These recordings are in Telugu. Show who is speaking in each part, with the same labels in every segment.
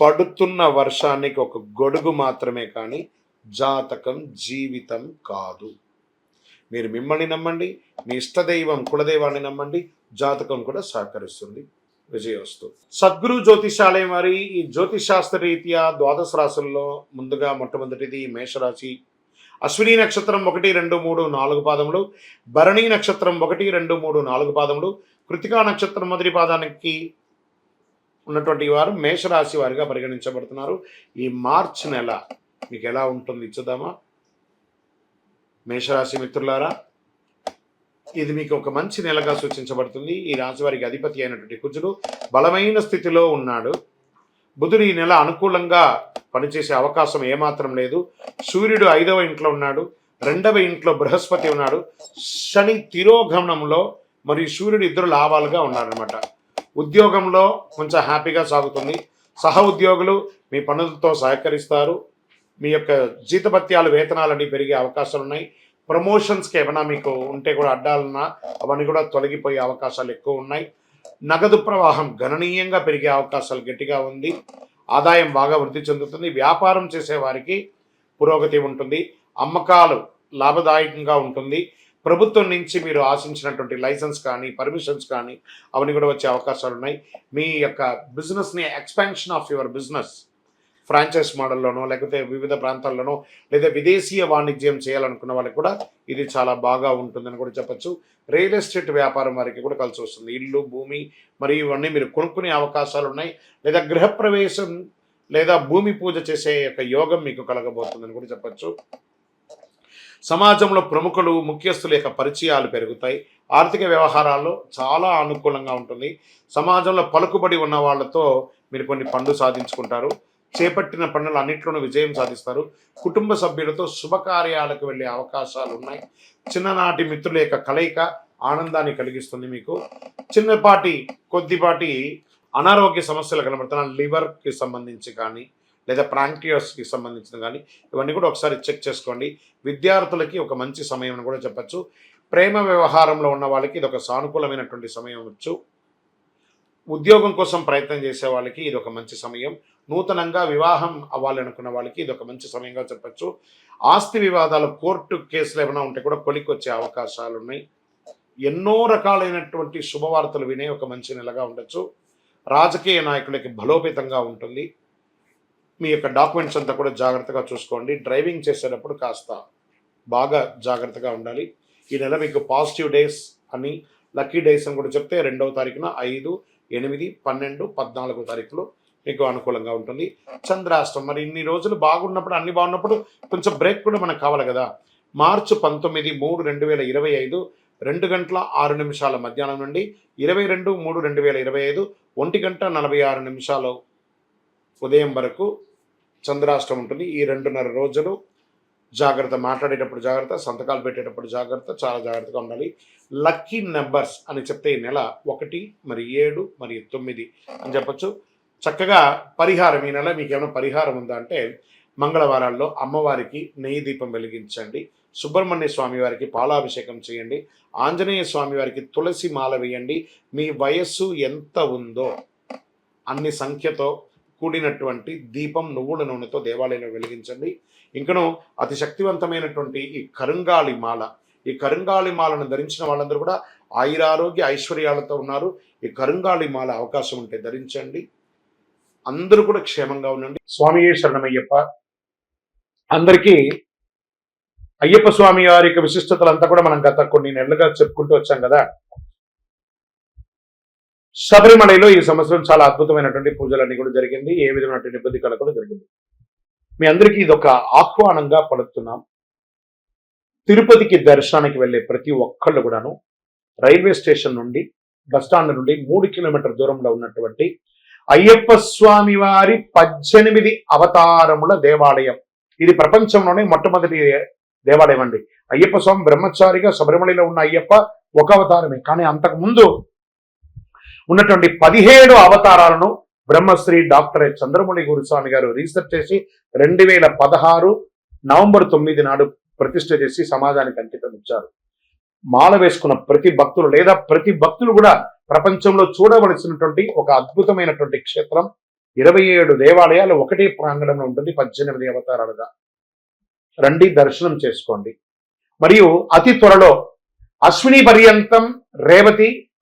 Speaker 1: పడుతున్న వర్షానికి ఒక గొడుగు మాత్రమే కానీ జాతకం జీవితం కాదు. మీరు మిమ్మల్ని నమ్మండి మీ ఇష్టదైవం కులదైవాన్ని నమ్మండి జాతకం కూడా సహకరిస్తుంది. విజయవస్తు. సద్గురు జ్యోతిషాలయం వారి ఈ జ్యోతిషాస్త్ర రీత్యా ద్వాదశ రాశుల్లో ముందుగా మొట్టమొదటిది మేషరాశి. అశ్విని నక్షత్రం ఒకటి రెండు మూడు నాలుగు పాదములు భరణి నక్షత్రం ఒకటి రెండు మూడు నాలుగు పాదములు కృతికా నక్షత్రం మొదటి పాదానికి ఉన్నటువంటి వారు మేషరాశి వారిగా పరిగణించబడుతున్నారు. ఈ మార్చ్ నెల మీకు ఎలా ఉంటుంది ఇచ్చుదామా? మేషరాశి మిత్రులారా ఇది మీకు ఒక మంచి నెలగా సూచించబడుతుంది. ఈ రాశి వారికి అధిపతి అయినటువంటి కుజుడు బలమైన స్థితిలో ఉన్నాడు. బుధుడు ఈ నెల అనుకూలంగా పనిచేసే అవకాశం ఏమాత్రం లేదు. సూర్యుడు ఐదవ ఇంట్లో ఉన్నాడు. రెండవ ఇంట్లో బృహస్పతి ఉన్నాడు. శని తిరోగమనంలో మరియు సూర్యుడు ఇద్దరు లాభాలుగా ఉన్నారనమాట ఉద్యోగంలో కొంచెం హ్యాపీగా సాగుతుంది. సహ ఉద్యోగులు మీ పనులతో సహకరిస్తారు. మీ యొక్క జీతభత్యాలు వేతనాలన్నీ పెరిగే అవకాశాలు ఉన్నాయి. ప్రమోషన్స్కి ఏమైనా మీకు ఉంటే కూడా అడ్డాలన్నా అవన్నీ కూడా తొలగిపోయే అవకాశాలు ఎక్కువ ఉన్నాయి. నగదు ప్రవాహం గణనీయంగా పెరిగే అవకాశాలు గట్టిగా ఉంది. ఆదాయం బాగా వృద్ధి చెందుతుంది. వ్యాపారం చేసే వారికి పురోగతి ఉంటుంది. అమ్మకాలు లాభదాయకంగా ఉంటుంది. ప్రభుత్వం నుంచి మీరు ఆశించినటువంటి లైసెన్స్ కానీ పర్మిషన్స్ కానీ అవన్నీ కూడా వచ్చే అవకాశాలు ఉన్నాయి. మీ యొక్క బిజినెస్ని expansion of your business franchise మోడల్లోనో లేకపోతే వివిధ ప్రాంతాల్లోనో లేదా విదేశీయ వాణిజ్యం చేయాలనుకున్న వాళ్ళకి కూడా ఇది చాలా బాగా ఉంటుందని కూడా చెప్పొచ్చు. రియల్ ఎస్టేట్ వ్యాపారం వారికి కూడా కలిసి వస్తుంది. ఇల్లు భూమి మరియు ఇవన్నీ మీరు కొనుక్కునే అవకాశాలు ఉన్నాయి. లేదా గృహప్రవేశం లేదా భూమి పూజ చేసే యొక్క యోగం మీకు కలగబోతుందని కూడా చెప్పొచ్చు. సమాజంలో ప్రముఖులు ముఖ్యస్తుల యొక్క పరిచయాలు పెరుగుతాయి. ఆర్థిక వ్యవహారాల్లో చాలా అనుకూలంగా ఉంటుంది. సమాజంలో పలుకుబడి ఉన్న వాళ్ళతో మీరు కొన్ని పనులు సాధించుకుంటారు. చేపట్టిన పనులు అన్నింటిలోనూ విజయం సాధిస్తారు. కుటుంబ సభ్యులతో శుభకార్యాలకు వెళ్ళే అవకాశాలు ఉన్నాయి. చిన్ననాటి మిత్రుల యొక్క కలయిక ఆనందాన్ని కలిగిస్తుంది మీకు. చిన్నపాటి కొద్దిపాటి అనారోగ్య సమస్యలు కనబడుతున్న లివర్కి సంబంధించి కానీ లేదా ప్రాంక్టియస్కి సంబంధించిన కానీ ఇవన్నీ కూడా ఒకసారి చెక్ చేసుకోండి. విద్యార్థులకి ఒక మంచి సమయం కూడా చెప్పచ్చు. ప్రేమ వ్యవహారంలో ఉన్న వాళ్ళకి ఇది ఒక సానుకూలమైనటువంటి సమయం వచ్చు ఉద్యోగం కోసం ప్రయత్నం చేసే వాళ్ళకి ఇది ఒక మంచి సమయం. నూతనంగా వివాహం అవ్వాలనుకున్న వాళ్ళకి ఇది ఒక మంచి సమయంగా చెప్పచ్చు. ఆస్తి వివాదాలు కోర్టు కేసులు ఏమైనా ఉంటే కూడా కొలికొచ్చే అవకాశాలు ఉన్నాయి. ఎన్నో రకాలైనటువంటి శుభవార్తలు వినే ఒక మంచి నెలగా ఉండొచ్చు. రాజకీయ నాయకులకి బలోపేతంగా ఉంటుంది. మీ యొక్క డాక్యుమెంట్స్ అంతా కూడా జాగ్రత్తగా చూసుకోండి. డ్రైవింగ్ చేసేటప్పుడు కాస్త బాగా జాగ్రత్తగా ఉండాలి. ఈ నెల మీకు పాజిటివ్ డేస్ అని లక్కీ డేస్ అని కూడా చెప్తే రెండవ తారీఖున ఐదు ఎనిమిది పన్నెండు పద్నాలుగో తారీఖులో మీకు అనుకూలంగా ఉంటుంది. చంద్రాష్టం మరి ఇన్ని రోజులు బాగున్నప్పుడు అన్ని బాగున్నప్పుడు కొంచెం బ్రేక్ కూడా మనకు కావాలి కదా. మార్చి పంతొమ్మిది మూడు రెండు వేల ఇరవై ఐదు రెండు గంటల ఆరు నిమిషాల మధ్యాహ్నం నుండి ఇరవై రెండు మూడు రెండు వేల ఇరవై ఐదు ఒంటి గంట నలభై ఆరు నిమిషాలు ఉదయం వరకు చంద్రాష్టం ఉంటుంది. ఈ రెండున్నర రోజులు జాగ్రత్త మాట్లాడేటప్పుడు జాగ్రత్త సంతకాలు పెట్టేటప్పుడు జాగ్రత్త చాలా జాగ్రత్తగా ఉండాలి. లక్కీ నెంబర్స్ అని చెప్తే ఈ నెల ఒకటి మరి ఏడు మరి తొమ్మిది అని చెప్పొచ్చు. చక్కగా పరిహారం ఈ నెల మీకు ఏమైనా పరిహారం ఉందా అంటే మంగళవారాల్లో అమ్మవారికి నెయ్యి దీపం వెలిగించండి. సుబ్రహ్మణ్య స్వామి వారికి పాలాభిషేకం చేయండి. ఆంజనేయ స్వామి వారికి తులసి మాల వేయండి. మీ వయస్సు ఎంత ఉందో అన్ని సంఖ్యతో కూడినటువంటి దీపం నువ్వుల నూనెతో దేవాలయంలో వెలిగించండి. ఇంకను అతి శక్తివంతమైనటువంటి ఈ కరుంగాళి మాల ఈ కరుంగాళి మాలను ధరించిన వాళ్ళందరూ కూడా ఆయురారోగ్య ఐశ్వర్యాలతో ఉన్నారు. ఈ కరుంగాళి మాల అవకాశం ఉంటే ధరించండి. అందరూ కూడా క్షేమంగా ఉండండి. స్వామి శరణమయ్యప్ప. అందరికీ అయ్యప్ప స్వామి వారి యొక్క విశిష్టతలంతా కూడా మనం గత కొన్ని నెలలుగా చెప్పుకుంటూ వచ్చాం కదా. శబరిమలలో ఈ సంవత్సరం చాలా అద్భుతమైనటువంటి పూజలన్నీ కూడా జరిగింది. ఏ విధమైనటువంటి ఇబ్బంది కలగకుండా జరిగింది. మీ అందరికీ ఇది ఒక ఆహ్వానంగా పడుతున్నాం తిరుపతికి దర్శనానికి వెళ్ళే ప్రతి ఒక్కళ్ళు కూడాను రైల్వే స్టేషన్ నుండి బస్టాండ్ నుండి మూడు కిలోమీటర్ దూరంలో ఉన్నటువంటి అయ్యప్ప స్వామి వారి పద్దెనిమిది అవతారముల దేవాలయం. ఇది ప్రపంచంలోనే మొట్టమొదటి దేవాలయం అండి. అయ్యప్ప స్వామి బ్రహ్మచారిగా శబరిమలలో ఉన్న అయ్యప్ప ఒక అవతారమే. కానీ అంతకు ముందు ఉన్నటువంటి పదిహేడు అవతారాలను బ్రహ్మశ్రీ డాక్టర్ చంద్రమౌళి గురుస్వామి గారు రీసెర్చ్ చేసి రెండు వేల పదహారు నవంబర్ తొమ్మిది నాడు ప్రతిష్ట చేసి సమాజానికి అంకితం ఇచ్చారు. మాల వేసుకున్న ప్రతి భక్తులు లేదా ప్రతి భక్తులు కూడా ప్రపంచంలో చూడవలసినటువంటి ఒక అద్భుతమైనటువంటి క్షేత్రం. ఇరవై ఏడు దేవాలయాలు ఒకటే ప్రాంగణంలో ఉంటుంది పద్దెనిమిది అవతారాలుగా. రండి దర్శనం చేసుకోండి. మరియు అతి త్వరలో అశ్విని పర్యంతం రేవతి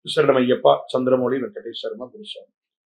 Speaker 1: శరణపి శరణమయ్యప్ప చంద్రమౌళి వెంకటేశ్వరమ గురుస్వామి